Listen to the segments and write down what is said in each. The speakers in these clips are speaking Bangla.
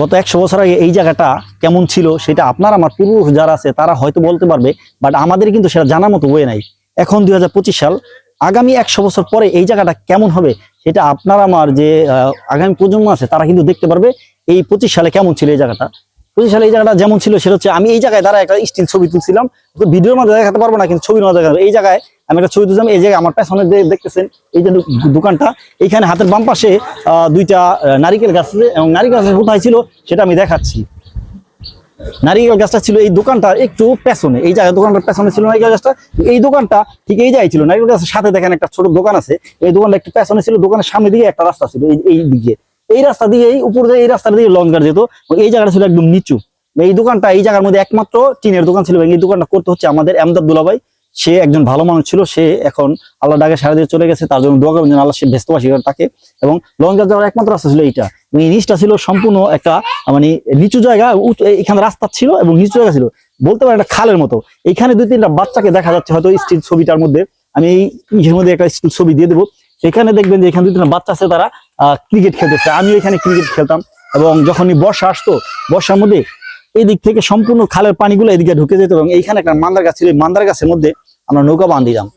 গত একশো বছর আগে এই জায়গাটা কেমন ছিল সেটা আপনার, আমার পুরুষ যারা আছে তারা হয়তো বলতে পারবে বাট আমাদের কিন্তু সেটা জানার মতো ওয়ে নাই। এখন দুই হাজার পঁচিশ সাল, আগামী একশো বছর পরে এই জায়গাটা কেমন হবে সেটা আপনার, আমার যে আগামী প্রজন্ম আছে তারা কিন্তু দেখতে পারবে এই পঁচিশ সালে কেমন ছিল এই জায়গাটা। পঁচিশ সালে এই জায়গাটা যেমন ছিল, সেটা হচ্ছে আমি এই জায়গায় দ্বারা একটা স্টিল ছবি তুলছিলাম। তো ভিডিওর মধ্যে দেখাতে পারব না, কিন্তু ছবির মধ্যে দেখাবো এই জায়গায় আমি একটা ছবি তুলছিলাম, এই জায়গায় আমার পেছনে দেখতেছেন, এই যে দোকানটা, এইখানে হাতের বাম পাশে দুইটা নারিকেল গাছ আছে, এবং নারিকেল গাছ কোথায় ছিল, সেটা আমি দেখাচ্ছি। নারিকেল গাছটা ছিল এই দোকানটা একটু পেছনে, এই জায়গায় দোকানটার পেছনে ছিল নারিকেল গাছটা। এই দোকানটা ঠিক এই জায়গায় ছিল, নারিকেল গাছের সাথে দেখেন একটা ছোট দোকান আছে, এই দোকানটা একটু পেছনে ছিল, দোকানের সামনে দিকে একটা রাস্তা ছিল এই দিকে। এই রাস্তা দিয়ে এই উপর দিয়ে এই রাস্তা দিয়ে গাড়ি যেত। এই জায়গাটা ছিল একদম নিচু। এই দোকানটা, এই জায়গার মধ্যে একমাত্র টিনের দোকান ছিল। এই দোকানটা করতে হচ্ছে আমাদের এমদাদ দুলাভাই সে একজন ভালো মানুষ ছিল। সে এখন আল্লাহ ডাকে সারা দিয়ে চলে গেছে। তার জন্য দোয়া করবেন যেন আল্লাহ সে ব্যস্তবাসী তাকে। এবং লঞ্চ যাওয়ার একমাত্র রাস্তা ছিল এইটা। এই নিচটা ছিল সম্পূর্ণ একটা মানে নিচু জায়গা এখানে রাস্তা ছিল এবং নিচু জায়গা ছিল। বলতে পারেন একটা খালের মতো। এখানে দুই তিনটা বাচ্চাকে দেখা যাচ্ছে। হয়তো স্টিল ছবিটার মধ্যে। আমি এই মধ্যে একটা স্টিল ছবি দিয়ে দেবো। সেখানে দেখবেন যে এখানে দুই বাচ্চা আছে, তারা ক্রিকেট খেলতেছে। আমিও এখানে ক্রিকেট খেলতাম এবং যখনই বর্ষা আসতো, বর্ষার মধ্যে এই দিক থেকে সম্পূর্ণ খালের পানিগুলো এদিকে ঢুকে যেত এবং এইখানে একটা মান্দার গাছ ছিল মান্দার গাছের মধ্যে আমরা নৌকা বান্ধিতাম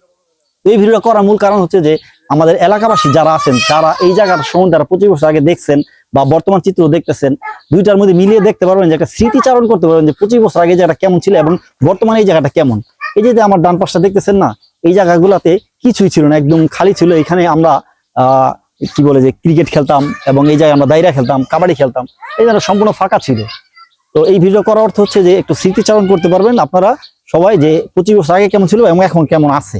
এই ভিডিওটা করার মূল কারণ হচ্ছে যে, আমাদের এলাকাবাসী যারা আছেন যারা এই জায়গার সম্বন্ধে যারা পঁচিশ বছর আগে দেখছেন বা বর্তমান চিত্র দেখতেছেন, দুইটার মধ্যে মিলিয়ে দেখতে পারবেন যে একটা স্মৃতিচারণ করতে পারবেন যে পঁচিশ বছর আগে জায়গাটা কেমন ছিল এবং বর্তমানে এই জায়গাটা কেমন। এই যে আমার ডান পাশটা দেখতেছেন না, এই জায়গাগুলোতে কিছুই ছিল না, একদম খালি ছিল। এখানে আমরা কি বলে যে ক্রিকেট খেলতাম এবং এই জায়গায় আমরা দায়রা খেলতাম, কাবাডি খেলতাম। এই জায়গাটা সম্পূর্ণ ফাঁকা ছিল। তো এই ভিডিও করার অর্থ হচ্ছে যে, একটু স্মৃতিচারণ করতে পারবেন আপনারা সবাই যে, পঁচিশ বছর আগে কেমন ছিল এবং এখন কেমন আছে।